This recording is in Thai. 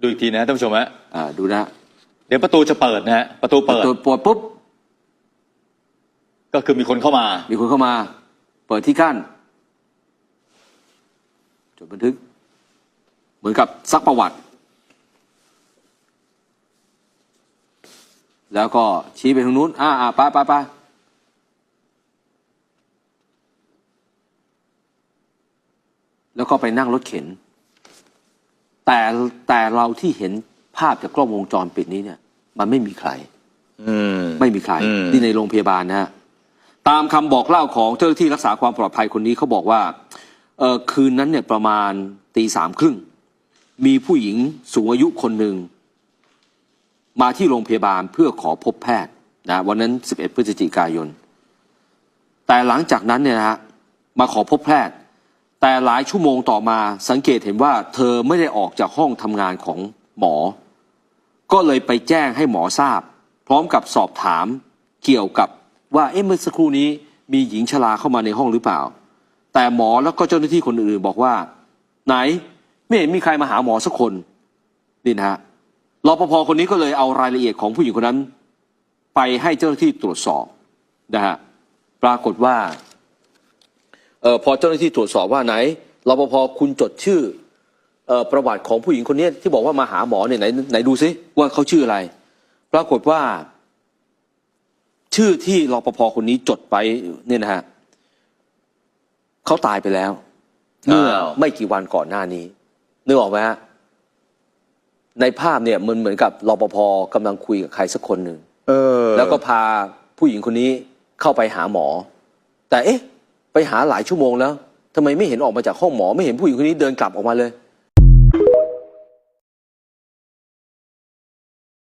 ดูอีกทีนะท่านผู้ชมฮะอ่าดูนะเดี๋ยวประตูจะเปิดนะฮะประตูเปิดตัวปวดปุ๊บ ก็คือมีคนเข้ามา มีคนเข้ามา เปิดที่กั้นจดบันทึก เหมือนกับซักประวัติ แล้วก็ชี้ไปทางนู้น อ่าอ่าไปไปไปแล้วก็ไปนั่งรถเข็น แต่แต่เราที่เห็นภาพจากกล้องวงจรปิดนี้เนี่ย มันไม่มีใครอืมไม่มีใครอืมนี่ในโรงพยาบาลนะฮะตามคำบอกเล่าของเจ้าหน้าที่รักษาความปลอดภัยคนนี้เขาบอกว่าเออคืนนั้นเนี่ยประมาณตีสามครึ่ง มีผู้หญิงสูงอายุคนหนึ่ง มาที่โรงพยาบาลเพื่อขอพบแพทย์นะวันนั้น 11 พฤศจิกายน แต่หลังจากนั้นเนี่ยนะฮะมาขอพบแพทย์ แต่หลายชั่วโมงต่อมาสังเกตเห็นว่าเธอไม่ได้ออกจากห้องทำงานของหมอ ก็เลยไปแจ้งให้หมอทราบ พร้อมกับสอบถามเกี่ยวกับว่าเอ๊ะเมื่อสักครู่นี้มีหญิงชราเข้ามาในห้องหรือเปล่า แต่หมอแล้วก็เจ้าหน้าที่คนอื่นบอกว่า ไหนไม่เห็นมีใครมาหาหมอสักคนนี่นะฮะรปภคนนี้ก็เลยเอารายละเอียดของผู้หญิงคนนั้น ไปให้เจ้าหน้าที่ตรวจสอบนะฮะปรากฏว่า ออพอเจ้าหน้าที่ตรวจสอบว่าไหนรปภคุณจดชื่อเอ่อประวัติของผู้หญิงคนนี้ที่บอกว่ามาหาหมอเนี่ยไหนไหนดูซิว่าเขาชื่ออะไร ปรากฏว่า ชื่อที่รปภคนนี้จดไปเนี่ยนะฮะเขาตายไปแล้ว เมื่ออ้าวไม่กี่วันก่อนหน้านี้นึกออกไหมฮะในภาพเนี่ยมันเหมือนกับรปภกำลังคุยกับใครสักคนหนึ่งเออแล้วก็พาผู้หญิงคนนี้เข้าไปหาหมอ แต่เอ๊ะ ไปหาหลายชั่วโมงแล้วทำไมไม่เห็นออกมาจากห้องหมอ ไม่เห็นผู้หญิงคนนี้เดินกลับออกมาเลย